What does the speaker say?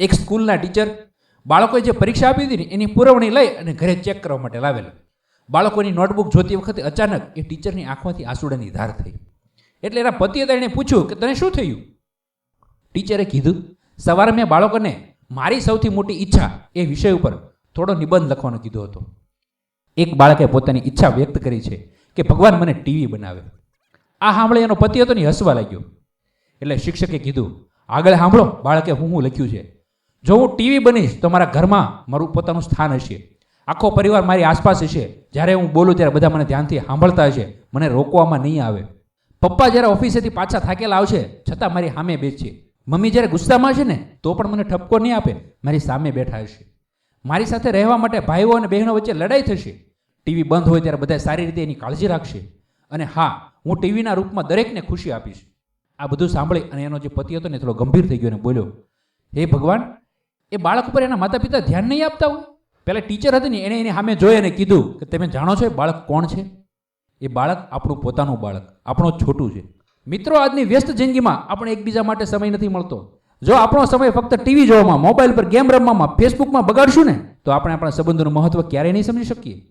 એક સ્કૂલના ટીચર બાળકોએ જે પરીક્ષા આપી હતી ને, એની પુરવણી લઈ અને ઘરે ચેક કરવા માટે લાવેલા. બાળકોની નોટબુક જોતી વખતે અચાનક એ ટીચરની આંખમાંથી આંસુડાની ધાર થઈ. એટલે એના પતિએ તેણે પૂછ્યું કે, તને શું થયું? ટીચરે કીધું, સવારે મેં બાળકોને મારી સૌથી મોટી ઈચ્છા એ વિષય ઉપર થોડો નિબંધ લખવાનો કીધો હતો. એક બાળકે પોતાની ઈચ્છા વ્યક્ત કરી છે કે, ભગવાન મને ટીવી બનાવે. આ સાંભળે એનો પતિ હતો ને હસવા લાગ્યો. એટલે શિક્ષકે કીધું, આગળ સાંભળો, બાળકે હું હું લખ્યું છે. જો હું ટીવી બનીશ, તો મારા ઘરમાં મારું પોતાનું સ્થાન હશે. આખો પરિવાર મારી આસપાસ હશે. જ્યારે હું બોલું ત્યારે બધા મને ધ્યાનથી સાંભળતા હશે. મને રોકવામાં નહીં આવે. પપ્પા જ્યારે ઓફિસેથી પાછા થાકેલા આવશે, છતાં મારી સામે બેસશે મમ્મી જ્યારે ગુસ્સામાં છે ને, તો પણ મને ઠપકો નહીં આપે. મારી સામે બેઠા હશે. મારી સાથે રહેવા માટે ભાઈઓ અને બહેનો વચ્ચે લડાઈ થશે. ટીવી બંધ હોય ત્યારે બધા સારી રીતે એની કાળજી રાખશે. અને હા, હું ટીવીના રૂપમાં દરેકને ખુશી આપીશ. આ બધું સાંભળી અને એનો જે પતિ હતો ને થોડો ગંભીર થઈ ગયો અને બોલ્યો, હે ભગવાન એ બાળક ઉપર એના માતા પિતા ધ્યાન નહીં આપતા હોય. પહેલાં ટીચર હતી ને એણે એની સામે જોઈ અને કીધું કે તમે જાણો છો એ બાળક કોણ છે? એ બાળક આપણું પોતાનું બાળક, આપણો છોટું છે. મિત્રો, આજની વ્યસ્ત જિંદગીમાં આપણે એકબીજા માટે સમય નથી મળતો. જો આપણો સમય ફક્ત ટીવી જોવામાં મોબાઈલ પર ગેમ રમવામાં ફેસબુકમાં બગાડશું ને, તો આપણે આપણા સંબંધોનું મહત્વ ક્યારેય નહીં સમજી શકીએ.